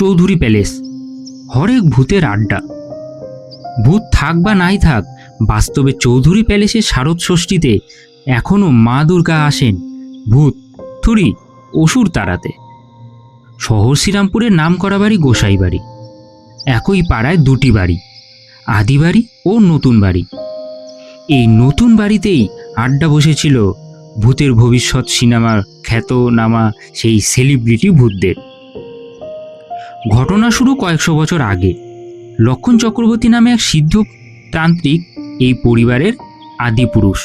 Chowdhury palace. হরেক ভূতের আড্ডা। ভূত থাক বা নাই থাক, বাস্তবে চৌধুরী প্যালেসের শারদ ষষ্ঠীতে এখনও মা দুর্গা আসেন ভূত, থুরি, অসুর তাড়াতে শহর শ্রীরামপুরের নাম করা বাড়ি গোসাই বাড়ি। একই পাড়ায় দুটি বাড়ি, আদি বাড়ি ও নতুন বাড়ি। এই নতুন বাড়িতেই আড্ডা বসেছিল ভূতের ভবিষ্যৎ সিনেমার খ্যাতনামা সেই সেলিব্রিটি ভূতদের। ঘটনা শুরু কয়েকশো বছর আগে। লক্ষণ চক্রবর্তী নামে এক সিদ্ধ তান্ত্রিক এই পরিবারের আদি পুরুষ।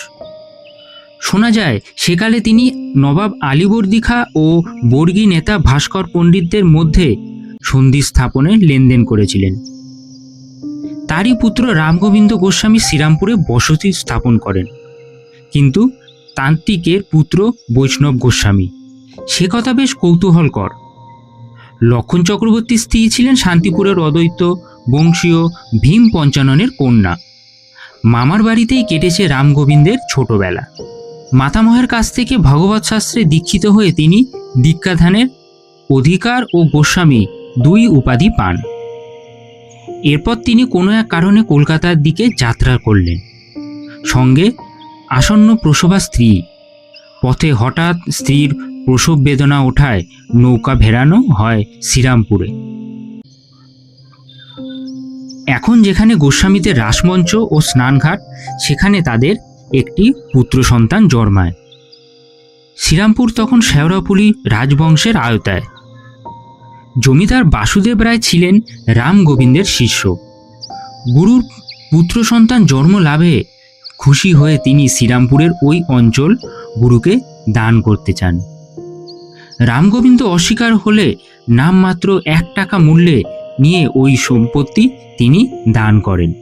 শোনা যায়, সেকালে তিনি নবাব আলীবর্দী খা ও বর্গী নেতা ভাস্কর পণ্ডিতদের মধ্যে সন্ধি স্থাপনে লেনদেন করেছিলেন। তারই পুত্র রামগোবিন্দ গোস্বামী শ্রীরামপুরে বসতি স্থাপন করেন। কিন্তু তান্ত্রিকের পুত্র বৈষ্ণব গোস্বামী। সে কথা বেশ কৌতূহলকর। লক্ষণ চক্রবর্তীর স্ত্রী ছিলেন শান্তিপুরের অদ্বৈত বংশীয় ভীম পঞ্চাননের কন্যা। মামার বাড়িতেই কেটেছে রামগোবিন্দের ছোটবেলা। মাতামহের কাছ থেকে ভগবত শাস্ত্রে দীক্ষিত হয়ে তিনি দীক্ষাধানের অধিকার ও গোস্বামী দুই উপাধি পান। এরপর তিনি কোনো এক কারণে কলকাতার দিকে যাত্রা করলেন। সঙ্গে আসন্ন প্রসবা স্ত্রী। পথে হঠাৎ স্ত্রীর প্রসব বেদনা ওঠায় নৌকা ভেড়ানো হয় শ্রীরামপুরে। এখন যেখানে গোস্বামীদের রাসমঞ্চ ও স্নানঘাট, সেখানে তাদের একটি পুত্র সন্তান জন্মায়। শ্রীরামপুর তখন শেওড়াপুলি রাজবংশের আয়তায় জমিদার বাসুদেব রায় ছিলেন রাম গোবিন্দের শিষ্য। গুরুর পুত্র সন্তান জন্ম লাভে খুশি হয়ে তিনি শ্রীরামপুরের ওই অঞ্চল গুরুকে দান করতে চান। রামগোবিন্দ অস্বীকার হলে নামমাত্র এক টাকা মূল্যে নিয়ে ওই সম্পত্তি তিনি দান করেন।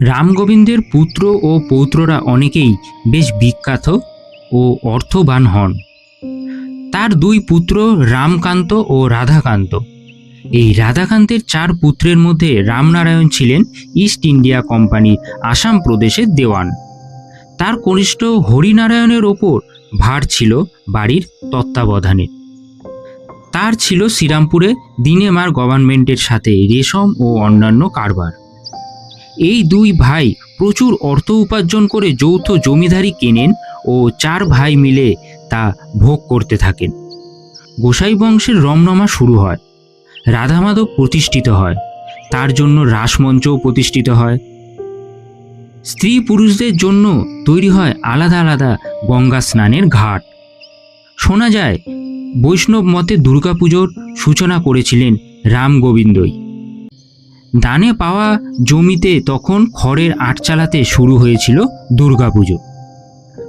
রামগোবিন্দের পুত্র ও পৌত্ররা অনেকেই বেশ বিখ্যাত ও অর্থবান হন। তার দুই পুত্র রামকান্ত ও রাধাকান্ত। এই রাধাকান্তের চার পুত্রের মধ্যে রামনারায়ণ ছিলেন ইস্ট ইন্ডিয়া কোম্পানির আসাম প্রদেশের দেওয়ান। তার কনিষ্ঠ হরিনারায়ণের ওপর ভার ছিল বাড়ির তত্ত্বাবধানে। তার ছিল শ্রীরামপুরে দিনেমার গভর্নমেন্টের সাথে রেশম ও অন্যান্য কারবার। এই দুই ভাই প্রচুর অর্থ উপার্জন করে যৌথ জমিদারি কেনেন ও চার ভাই মিলে তা ভোগ করতে থাকেন। গোসাই বংশের রমরমা শুরু হয়। রাধামাধব প্রতিষ্ঠিত হয়। তার জন্য রাসমঞ্চও প্রতিষ্ঠিত হয়। স্ত্রী পুরুষদের জন্য তৈরি হয় আলাদা আলাদা গঙ্গা স্নানের ঘাট। শোনা যায়, বৈষ্ণব মতে দুর্গাপুজোর সূচনা করেছিলেন রাম গোবিন্দই। দানে পাওয়া জমিতে তখন খড়ের আট চালাতে শুরু হয়েছিল দুর্গাপুজো।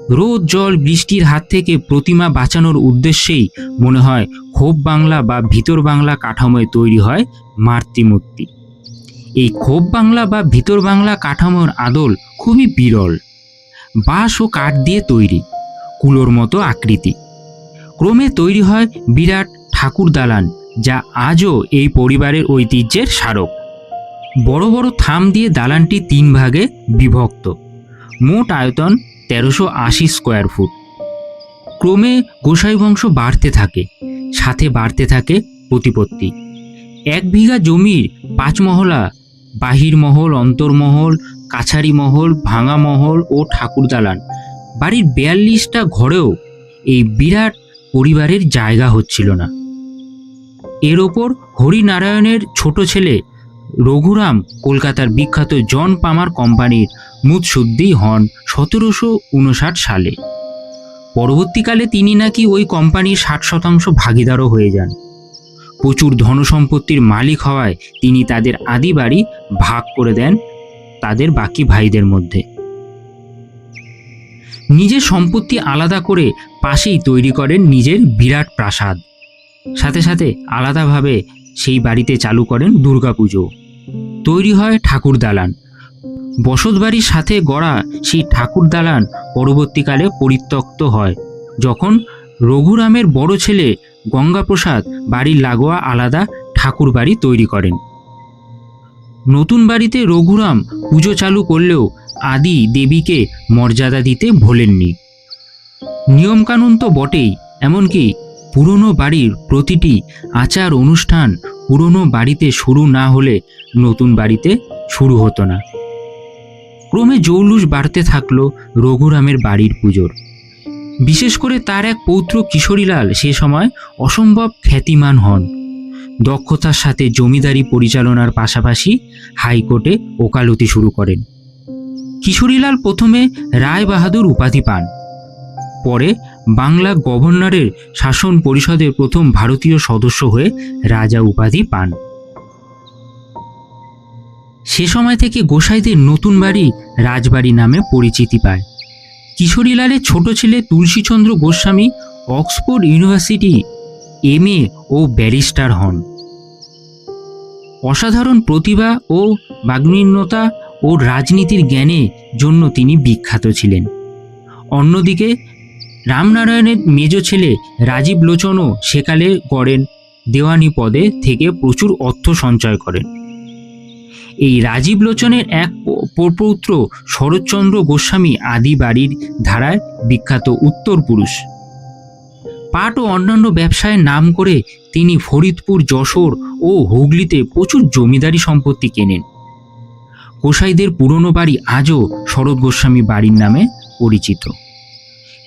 রোদ, জল, বৃষ্টির হাত থেকে প্রতিমা বাঁচানোর উদ্দেশ্যেই মনে হয় ক্ষোভ বাংলা বা ভিতর বাংলা কাঠামোয় তৈরি হয় মাতৃমূর্তি। এই ক্ষোভ বাংলা বা ভিতর বাংলা কাঠামোর আদল খুবই বিরল। বাঁশ ও কাঠ দিয়ে তৈরি, কুলোর মতো আকৃতি। ক্রমে তৈরি হয় বিরাট ঠাকুর দালান, যা আজও এই পরিবারের ঐতিহ্যের স্মারক। বড় বড় থাম দিয়ে দালানটি তিন ভাগে বিভক্ত। মোট আয়তন তেরোশো আশি স্কোয়ার ফুট। ক্রমে গোসাই বংশ বাড়তে থাকে, সাথে বাড়তে থাকে প্রতিপত্তি। এক বিঘা জমির পাঁচ মহলা বাহির মহল অন্তর্মহল কাছারি মহল ভাঙা মহল ও ঠাকুর দালান বাড়ির বিয়াল্লিশটা ঘরেও এই বিরাট পরিবারের জায়গা হচ্ছিল না। এর ওপর হরিনারায়ণের ছোট ছেলে রঘুরাম কলকাতার বিখ্যাত জন পামার কোম্পানির মুৎসুদ্দি হন সতেরোশো উনষাট সালে। পরবর্তীকালে তিনি নাকি ওই কোম্পানির ষাট শতাংশ ভাগিদারও হয়ে যান। প্রচুর ধনসম্পত্তির মালিক হওয়ায় তিনি তাদের আদি বাড়ি ভাগ করে দেন তাদের বাকি ভাইদের মধ্যে। নিজের সম্পত্তি আলাদা করে পাশেই তৈরি করেন নিজের বিরাট প্রাসাদ। সাথে সাথে আলাদাভাবে সেই বাড়িতে চালু করেন দুর্গাপুজো। তৈরি হয় ঠাকুর দালান। বসত বাড়ির সাথে গড়া সেই ঠাকুর দালান পরবর্তীকালে পরিত্যক্ত হয়। যখন রঘুরামের বড় ছেলে গঙ্গাপ্রসাদ বাড়ির লাগোয়া আলাদা ঠাকুর বাড়ি তৈরি করেন। নতুন বাড়িতে রঘুরাম পুজো চালু করলেও আদি দেবীকে মর্যাদা দিতে ভোলেননি। নিয়মকানুন তো বটেই, এমনকি পুরনো বাড়ির প্রতিটি আচার অনুষ্ঠান পুরনো বাড়িতে শুরু না হলে নতুন বাড়িতে শুরু হতো না। ক্রমে জৌলুস বাড়তে থাকল রঘুরামের বাড়ির পুজোর। বিশেষ করে তার এক পৌত্র কিশোরীলাল সে সময় অসম্ভব খ্যাতিমান হন। দক্ষতার সাথে জমিদারি পরিচালনার পাশাপাশি হাইকোর্টে ওকালতি শুরু করেন। কিশোরীলাল প্রথমে রায় বাহাদুর উপাধি পান। পরে বাংলা গভর্নরের শাসন পরিষদের প্রথম ভারতীয় সদস্য হয়ে রাজা উপাধি পান। সে সময় থেকে গোসাইদের নতুন বাড়ি রাজবাড়ি নামে পরিচিতি পায়। কিশোরীলালের ছোট ছেলে Tulsichandra Goswami Oxford University M O barrister হন। অসাধারণ প্রতিভা ও বাগ্মিন্নতা ও রাজনীতির জ্ঞানে জন্য তিনি বিখ্যাত ছিলেন। অন্যদিকে রামনারায়ণের মেজ ছেলে রাজীব লোচনও সেকালে গড়েন, দেওয়ানি পদে থেকে প্রচুর অর্থ সঞ্চয় করেন। এই রাজীব লোচনের এক প্রপৌত্র শরৎচন্দ্র গোস্বামী আদি বাড়ির ধারায় বিখ্যাত উত্তর পুরুষ। পাট ও অন্যান্য ব্যবসায় নাম করে তিনি ফরিদপুর, যশোর ও হুগলিতে প্রচুর জমিদারি সম্পত্তি কেনেন। গোসাইদের পুরনো বাড়ি আজও শরৎ গোস্বামী বাড়ির নামে পরিচিত।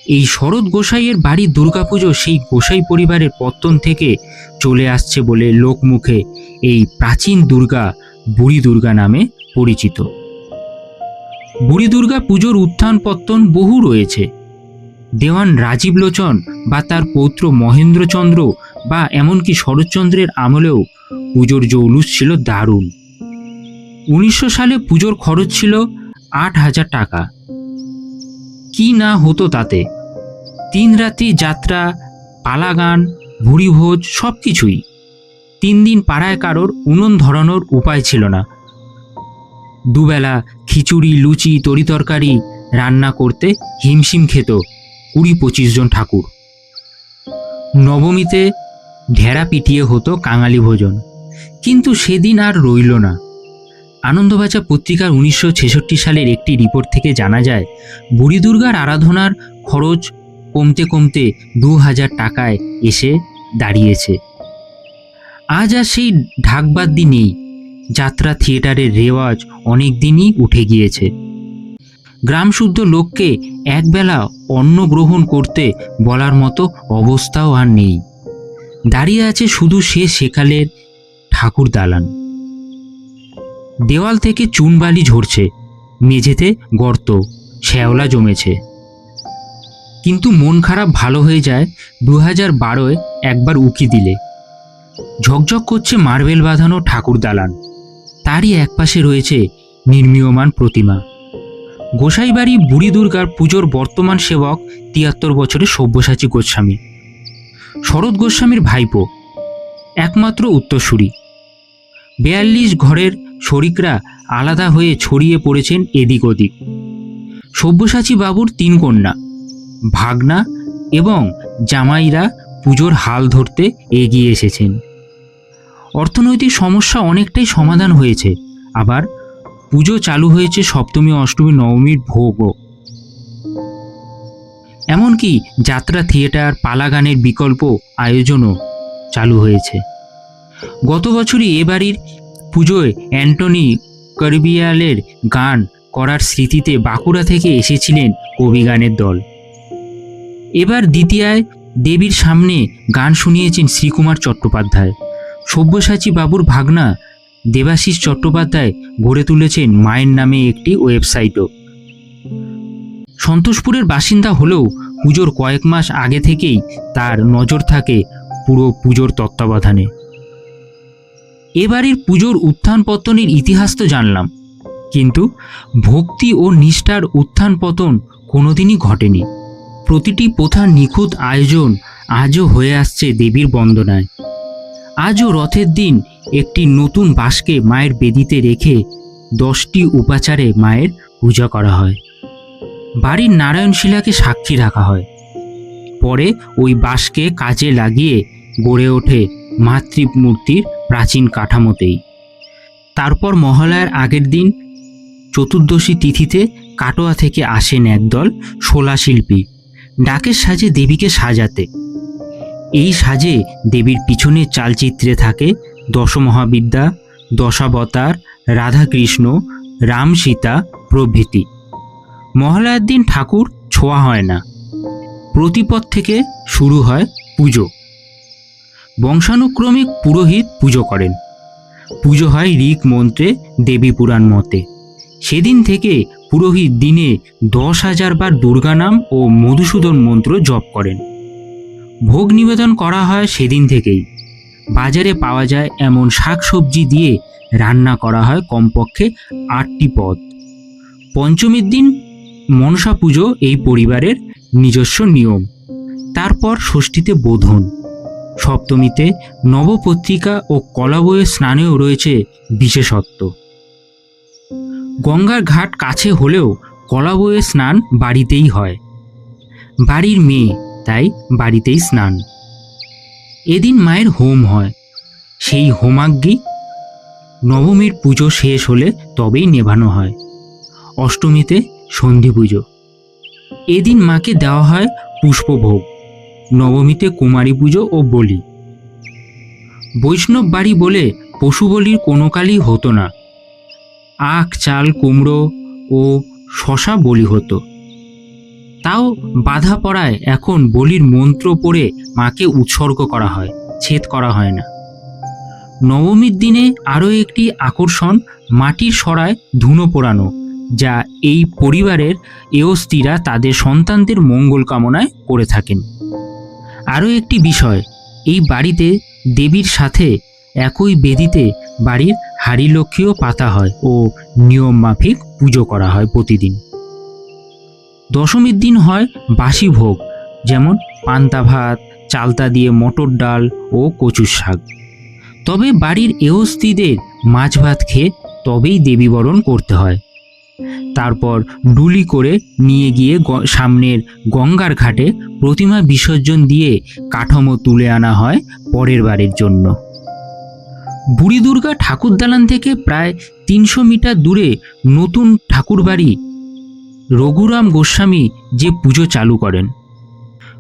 এই শরৎ গোসাইয়ের বাড়ির দুর্গাপুজো সেই গোসাই পরিবারের পত্তন থেকে চলে আসছে বলে লোকমুখে এই প্রাচীন দুর্গা বুড়ি দুর্গা নামে পরিচিত। বুড়ি দুর্গা পুজোর উত্থান পত্তন বহু রয়েছে। দেওয়ান রাজীব লোচন বা তার পৌত্র মহেন্দ্রচন্দ্র বা এমনকি শরৎচন্দ্রের আমলেও পুজোর জৌলুস ছিল দারুণ। উনিশশো সালে পুজোর খরচ ছিল আট হাজার টাকা। কি না হতো তাতে? তিন রাত্রি যাত্রা, পালাগান, ভুড়িভোজ সব কিছুই তিন দিন পাড়ায় কারোর উনুন ধরানোর উপায় ছিল না। দুবেলা খিচুড়ি, লুচি, তরিতরকারি রান্না করতে হিমশিম খেত কুড়ি পঁচিশ জন ঠাকুর। নবমীতে ঢেড়া পিটিয়ে হতো কাঙালি ভোজন। কিন্তু সেদিন আর রইল না। আনন্দবাজার পত্রিকার উনিশশো ছেষট্টি সালের একটি রিপোর্ট থেকে জানা যায় বুড়ি দুর্গার আরাধনার খরচ কমতে কমতে দু হাজার টাকায় এসে দাঁড়িয়েছে। আজ আর সেই ঢাকবাদ্যি নেই। যাত্রা থিয়েটারের রেওয়াজ অনেক দিনই উঠে গিয়েছে। গ্রামশুদ্ধ লোককে একবেলা অন্ন গ্রহণ করতে বলার মতো অবস্থাও আর নেই। দাঁড়িয়ে আছে শুধু সে সেকালের ঠাকুর দালান। দেওয়াল থেকে চুনবালি ঝরছে। মেঝেতে গর্ত, শ্যাওলা জমেছে। কিন্তু মন খারাপ ভালো হয়ে যায় দু হাজার বারোয় একবার উকি দিলে। ঝকঝক করছে মার্বেল বাঁধানো ঠাকুর দালান। তারই একপাশে রয়েছে নির্মীয়মান প্রতিমা। গোসাইবাড়ি বুড়ি দুর্গার পুজোর বর্তমান সেবক তিয়াত্তর বছরের সব্যসাচী গোস্বামী। শরৎ গোস্বামীর ভাইপো, একমাত্র উত্তরসূরি। বেয়াল্লিশ ঘরের শরিকরা আলাদা হয়ে ছড়িয়ে পড়েছেন এদিক ওদিক। সব্যসাচী বাবুর তিন কন্যা, ভাগনা এবং জামাইরা পুজোর হাল ধরতে এগিয়ে এসেছেন। অর্থনৈতিক সমস্যা অনেকটাই সমাধান হয়েছে। আবার পুজো চালু হয়েছে সপ্তমী, অষ্টমী, নবমীর ভোগও। এমনকি যাত্রা থিয়েটার, পালাগানের বিকল্প আয়োজনও চালু হয়েছে। গত বছরই এ বাড়ির পুজোয় অ্যান্টনি কার্বিয়ালের গান করার স্মৃতিতে বাঁকুড়া থেকে এসেছিলেন কবি গানের দল। এবার দ্বিতীয়ায় দেবীর সামনে গান শুনিয়েছেন শ্রীকুমার চট্টোপাধ্যায়। সব্যসাচী বাবুর ভাগনা দেবাশিস চট্টোপাধ্যায় গড়ে তুলেছেন মায়ের নামে একটি ওয়েবসাইটও। সন্তোষপুরের বাসিন্দা হলেও পুজোর কয়েক মাস আগে থেকেই তার নজর থাকে পুরো পুজোর তত্ত্বাবধানে। এবারের পুজোর উত্থান পতনের ইতিহাস তো জানলাম, কিন্তু ভক্তি ও নিষ্ঠার উত্থান পতন কোনোদিনই ঘটেনি। প্রতিটি প্রথার নিখুঁত আয়োজন আজও হয়ে আসছে দেবীর বন্দনায়। আজও রথের দিন একটি নতুন বাঁশকে মায়ের বেদিতে রেখে দশটি উপাচারে মায়ের পূজা করা হয়। বাড়ির নারায়ণশিলাকে সাক্ষী রাখা হয়। পরে ওই বাঁশকে কাজে লাগিয়ে গড়ে ওঠে মাতৃমূর্তির প্রাচীন কাঠামোতেই। তারপর মহালয়ার আগের দিন চতুর্দশী তিথিতে কাটোয়া থেকে আসেন একদল শোলা শিল্পী ডাকের সাজে দেবীকে সাজাতে। এই সাজে দেবীর পিছনে চালচিত্রে থাকে দশমহাবিদ্যা, দশাবতার, রাধাকৃষ্ণ রাম সীতা প্রভৃতি। মহালয়ার দিন ঠাকুর ছোঁয়া হয় না। প্রতিপদ থেকে শুরু হয় পুজো। বংশানুক্রমিক পুরোহিত পুজো করেন। পুজো হয় ঋক মন্ত্রে দেবী পুরাণ মতে। সেদিন থেকে পুরোহিত দিনে দশ হাজার বার দুর্গা নাম ও মধুসূদন মন্ত্র জপ করেন। ভোগ নিবেদন করা হয় সেদিন থেকেই। বাজারে পাওয়া যায় এমন শাকসবজি দিয়ে রান্না করা হয় কমপক্ষে আটটি পদ। পঞ্চমীর দিন মনসা পুজো এই পরিবারের নিজস্ব নিয়ম। তারপর ষষ্ঠীতে বোধন। সপ্তমীতে নবপত্রিকা ও কলাবইয়ের স্নানেও রয়েছে বিশেষত্ব। গঙ্গার ঘাট কাছে হলেও কলাবইয়ের স্নান বাড়িতেই হয়। বাড়ির মেয়ে তাই বাড়িতেই স্নান। এদিন মায়ের হোম হয়। সেই হোমাগ্নি নবমীর পুজো শেষ হলে তবেই নেভানো হয়। অষ্টমীতে সন্ধি পুজো। এদিন মাকে দেওয়া হয় পুষ্পভোগ। নবমীতে কুমারী পুজো ও বলি। বৈষ্ণব বাড়ি বলে পশু বলির কোনো কালই হতো না। আখ, চাল, কুমড়ো ও শশা বলি হতো। তাও বাধা পড়ায় এখন বলির মন্ত্র পড়ে মাকে উৎসর্গ করা হয়, ছেদ করা হয় না। নবমীর দিনে আরও একটি আকর্ষণ, মাটির সরায় ধুনো পোড়ানো, যা এই পরিবারের এওস্তিরা তাদের সন্তানদের মঙ্গল কামনায় করে থাকেন। আরও একটি বিষয়, এই বাড়িতে দেবীর সাথে একই বেদিতে বাড়ির হাড়ি লক্ষ্মীও পাতা হয় ও নিয়ম মাফিক পুজো করা হয় প্রতিদিন। দশমীর দিন হয় বাসি ভোগ, যেমন পান্তা ভাত, চালতা দিয়ে মটর ডাল ও কচুর শাক। তবে বাড়ির এহস্তিদের মাছ ভাত খেয়ে তবেই দেবীবরণ করতে হয়। তারপর ডুলি করে নিয়ে গিয়ে সামনের গঙ্গার ঘাটে প্রতিমা বিসর্জন দিয়ে কাঠামো তুলে আনা হয় পরের বারের জন্য। বুড়ি দুর্গা ঠাকুর দালান থেকে প্রায় তিনশো মিটার দূরে নতুন ঠাকুরবাড়ি রঘুরাম গোস্বামী যে পুজো চালু করেন।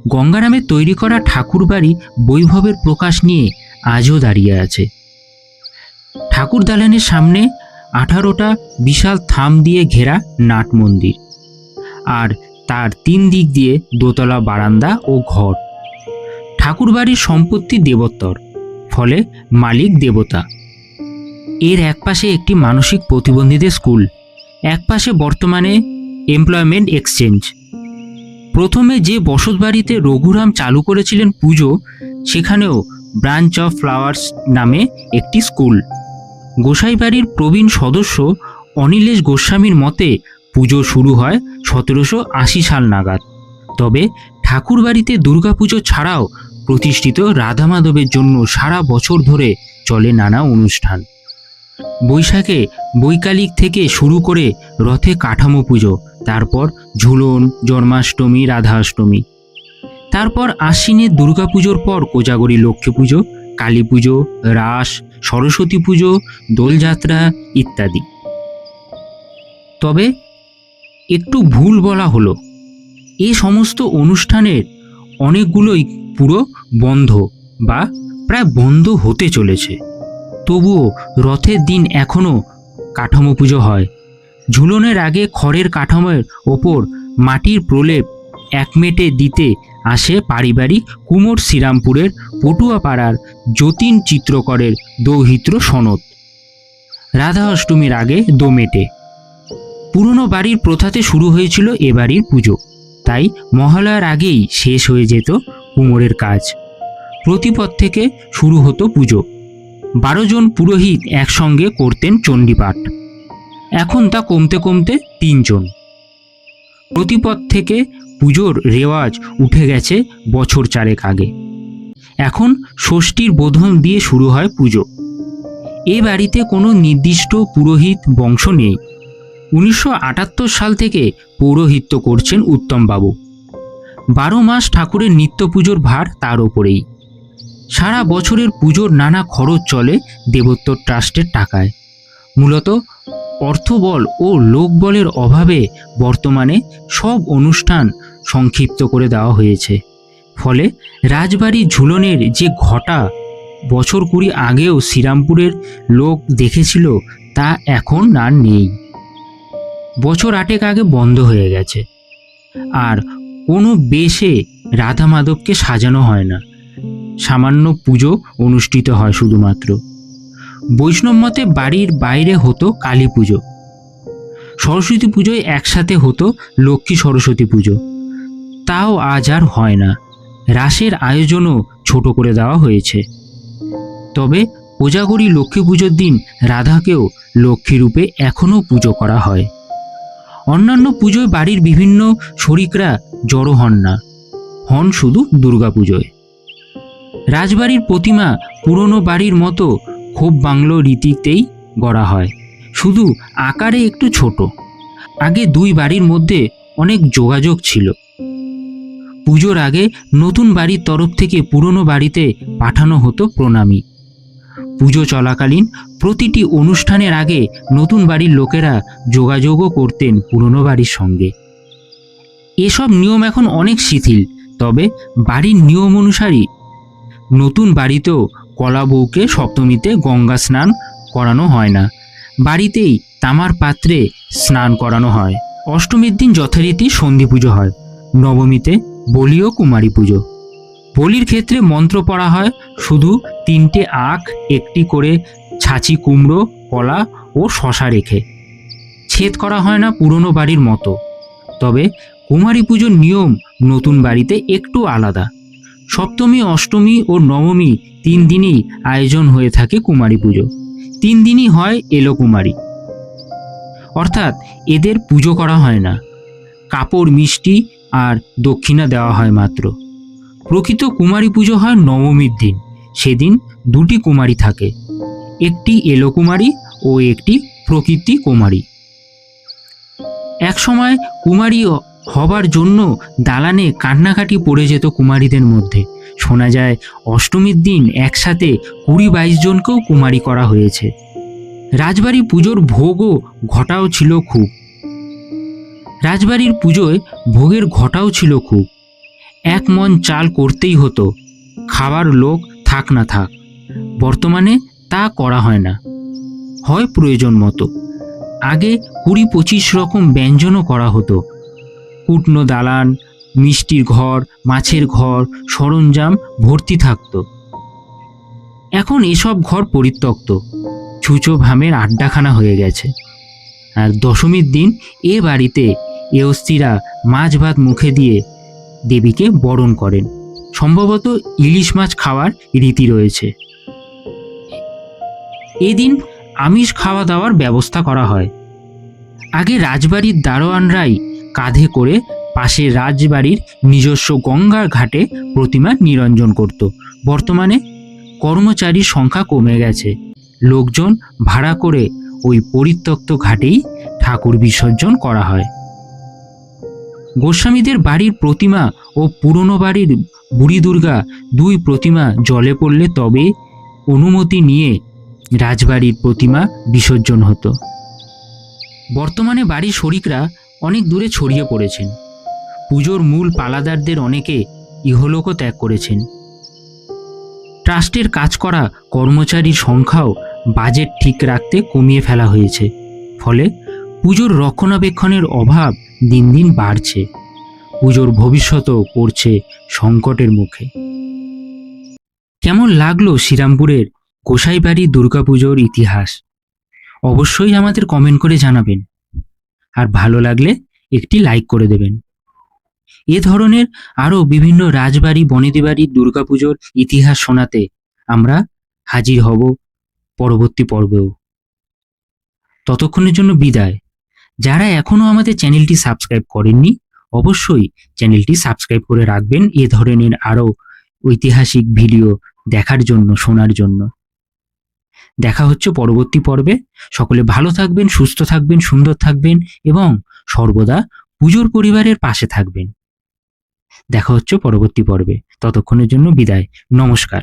গঙ্গারামে তৈরি করা ঠাকুরবাড়ি বৈভবের প্রকাশ নিয়ে আজও দাঁড়িয়ে আছে। ঠাকুর দালানের সামনে আঠারোটা বিশাল থাম দিয়ে ঘেরা নাট মন্দির আর তার তিন দিক দিয়ে দোতলা বারান্দা ও ঘর। ঠাকুরবাড়ির সম্পত্তি দেবোত্তর, ফলে মালিক দেবতা। এর একপাশে একটি মানসিক প্রতিবন্ধীদের স্কুল, একপাশে বর্তমানে এমপ্লয়মেন্ট এক্সচেঞ্জ প্রথমে যে বসতবাড়িতে রঘুরাম চালু করেছিলেন পুজো, সেখানেও ব্রাঞ্চ অফ ফ্লাওয়ার্স নামে একটি স্কুল। গোসাইবাড়ির প্রবীণ সদস্য অনিলেশ গোস্বামীর মতে পুজো শুরু হয় সতেরোশো আশি সাল নাগাদ। তবে ঠাকুরবাড়িতে দুর্গাপুজো ছাড়াও প্রতিষ্ঠিত রাধা মাধবের জন্য সারা বছর ধরে চলে নানা অনুষ্ঠান। বৈশাখে বৈকালিক থেকে শুরু করে রথে কাঠামো পুজো তারপর ঝুলন, জন্মাষ্টমী, রাধাষ্টমী। তারপর আশ্বিনে দুর্গাপুজোর পর কোজাগরী লক্ষ্মী পুজো, কালী পুজো, রাস, সরস্বতী পুজো, দোলযাত্রা ইত্যাদি। তবে একটু ভুল বলা হলো। এ সমস্ত অনুষ্ঠানের অনেকগুলোই পুরো বন্ধ বা প্রায় বন্ধ হতে চলেছে। তবুও রথের দিন এখনও কাঠামো পুজো হয়। ঝুলনের আগে খড়ের কাঠামোর ওপর মাটির প্রলেপ একমেটে দিতে আসে পারিবারিক কুমোর শ্রীরামপুরের পটুয়াপাড়ার যতীন চিত্রকরের দৌহিত্র সনদ। রাধা অষ্টমীর আগে দোমেটে পুরনো বাড়ির প্রথাতে শুরু হয়েছিল এ বাড়ির পুজো। তাই মহালয়ার আগেই শেষ হয়ে যেত কুমোরের কাজ। প্রতিপদ থেকে শুরু হতো পুজো। বারো জন পুরোহিত একসঙ্গে করতেন চণ্ডীপাঠ। এখন তা কমতে কমতে তিনজন। প্রতিপদ থেকে পুজোর রেওয়াজ উঠে গেছে বছর চারেক আগে। এখন ষষ্ঠীর বোধন দিয়ে শুরু হয় পুজো। এ বাড়িতে কোনো নির্দিষ্ট পুরোহিত বংশ নেই। উনিশশো আটাত্তর সাল থেকে পৌরোহিত্য করছেন উত্তমবাবু। বারো মাস ঠাকুরের নিত্য পুজোর ভার তার ওপরেই। সারা বছরের পুজোর নানা খরচ চলে দেবোত্তর ট্রাস্টের টাকায়। মূলত অর্থবল ও লোকবলের অভাবে বর্তমানে সব অনুষ্ঠান সংক্ষিপ্ত করে দেওয়া হয়েছে। ফলে রাজবাড়ি ঝুলনের যে ঘটা বছর কুড়ি আগেও শ্রীরামপুরের লোক দেখেছিল, তা এখন আর নেই। বছর আটেক আগে বন্ধ হয়ে গেছে। আর কোনো বেশে রাধা মাধবকে সাজানো হয় না। সামান্য পুজো অনুষ্ঠিত হয় শুধুমাত্র। বৈষ্ণব মতে বাড়ির বাইরে হতো কালী পুজো। সরস্বতী পুজোয় একসাথে হতো লক্ষ্মী সরস্বতী পুজো। তাও আজ আর হয় না। রাসের আয়োজনও ছোট করে দেওয়া হয়েছে। তবে কোজাগরী লক্ষ্মী পুজোর দিন রাধাকেও লক্ষ্মী রূপে এখনও পুজো করা হয়। অন্যান্য পুজোয় বাড়ির বিভিন্ন শরিকরা জড়ো হন না। হন শুধু দুর্গাপুজোয় রাজবাড়ির প্রতিমা পুরনো বাড়ির মতো খুব বাংলো রীতিতেই গড়া হয়। শুধু আকারে একটু ছোট। আগে দুই বাড়ির মধ্যে অনেক যোগাযোগ ছিল। পুজোর আগে নতুন বাড়ির তরফ থেকে পুরনো বাড়িতে পাঠানো হতো প্রণামী। পুজো চলাকালীন প্রতিটি অনুষ্ঠানের আগে নতুন বাড়ির লোকেরা যোগাযোগও করতেন পুরনো বাড়ির সঙ্গে। এসব নিয়ম এখন অনেক শিথিল, তবে বাড়ির নিয়ম অনুসারী নতুন বাড়িতেও কলা বউকে সপ্তমীতে গঙ্গা স্নান করানো হয় না। বাড়িতেই তামার পাত্রে স্নান করানো হয়। অষ্টমীর দিন যথারীতি সন্ধি পুজো হয়। নবমীতে বলি ও কুমারী পুজো। বলির ক্ষেত্রে মন্ত্র পড়া হয়, শুধু তিনটে আখ, একটি করে ছাঁচি কুমড়ো, কলা ও শশা রেখে। ছেদ করা হয় না পুরনো বাড়ির মতো। তবে কুমারী পুজোর নিয়ম নতুন বাড়িতে একটু আলাদা। সপ্তমী, অষ্টমী ও নবমী তিন দিনই আয়োজন হয়ে থাকে কুমারী পুজো। তিন দিনই হয় এলো কুমারী। অর্থাৎ এদের পুজো করা হয় না। কাপড়, মিষ্টি আর দক্ষিণা দেওয়া হয় মাত্র। প্রকৃত কুমারী পুজো হয় নবমীর দিন। সেদিন দুটি কুমারী থাকে। একটি এলো কুমারী ও একটি প্রকৃতি কুমারী। একসময় কুমারী হবার জন্য দালানে কান্নাকাটি পড়ে যেত কুমারীদের মধ্যে। শোনা যায়, অষ্টমীর দিন একসাথে কুড়ি বাইশ জনকেও কুমারী করা হয়েছে। রাজবাড়ি পুজোর ভোগও, ঘটাও ছিল খুব। রাজবাড়ির পুজোয় ভোগের ঘটাও ছিল খুব। এক মন চাল করতেই হতো খাবার লোক থাক না থাক। বর্তমানে তা করা হয় না। হয় প্রয়োজন মতো। আগে কুড়ি পঁচিশ রকম ব্যঞ্জনও করা হতো। কুটনো দালান, মিষ্টির ঘর, মাছের ঘর, সরঞ্জাম ভর্তি থাকতো। এখন এসব ঘর পরিত্যক্ত। ছুচো ভামের আড্ডাখানা হয়ে গেছে। আর দশমীর দিন এ বাড়িতে এস্তিরা মাছ ভাত মুখে দিয়ে দেবীকে বরণ করেন। সম্ভবত ইলিশ মাছ খাওয়ার রীতি রয়েছে। এদিন আমিষ খাওয়া দাওয়ার ব্যবস্থা করা হয়। আগে রাজবাড়ির দারোয়ানরাই কাঁধে করে পাশের রাজবাড়ির নিজস্ব গঙ্গার ঘাটে প্রতিমা নিরঞ্জন করত। বর্তমানে কর্মচারীর সংখ্যা কমে গেছে। লোকজন ভাড়া করে ওই পরিত্যক্ত ঘাটেই ঠাকুর বিসর্জন করা হয়। গোস্বামীদের বাড়ির প্রতিমা ও পুরনো বাড়ির বুড়ি দুর্গা দুই প্রতিমা জলে পড়লে তবে অনুমতি নিয়ে রাজবাড়ির প্রতিমা বিসর্জন হতো। বর্তমানে বাড়ির শরিকরা অনেক দূরে ছড়িয়ে পড়েছেন। পুজোর মূল পালাদারদের অনেকে ইহলোকও ত্যাগ করেছেন। ট্রাস্টের কাজ করা কর্মচারীর সংখ্যাও বাজেট ঠিক রাখতে কমিয়ে ফেলা হয়েছে। ফলে পুজোর রক্ষণাবেক্ষণের অভাব দিন দিন বাড়ছে। পুজোর ভবিষ্যতও পড়ছে সংকটের মুখে। কেমন লাগল শ্রীরামপুরের গোসাইবাড়ি দুর্গাপুজোর ইতিহাস? অবশ্যই আমাদের কমেন্ট করে জানাবেন। আর ভালো লাগলে একটি লাইক করে দেবেন। এ ধরনের আরও বিভিন্ন রাজবাড়ি বনেদি বাড়ির দুর্গাপুজোর ইতিহাস শোনাতে আমরা হাজির হব পরবর্তী পর্বেও। ততক্ষণের জন্য বিদায়। যারা এখনও আমাদের চ্যানেলটি সাবস্ক্রাইব করেননি, অবশ্যই চ্যানেলটি সাবস্ক্রাইব করে রাখবেন এ ধরনের আরও ঐতিহাসিক ভিডিও দেখার জন্য, শোনার জন্য। দেখা হচ্ছে পরবর্তী পর্বে। সকলে ভালো থাকবেন, সুস্থ থাকবেন, সুন্দর থাকবেন এবং সর্বদা পুজোর পরিবারের পাশে থাকবেন। দেখা হচ্ছে পরবর্তী পর্বে। ততক্ষণের জন্য বিদায়। নমস্কার।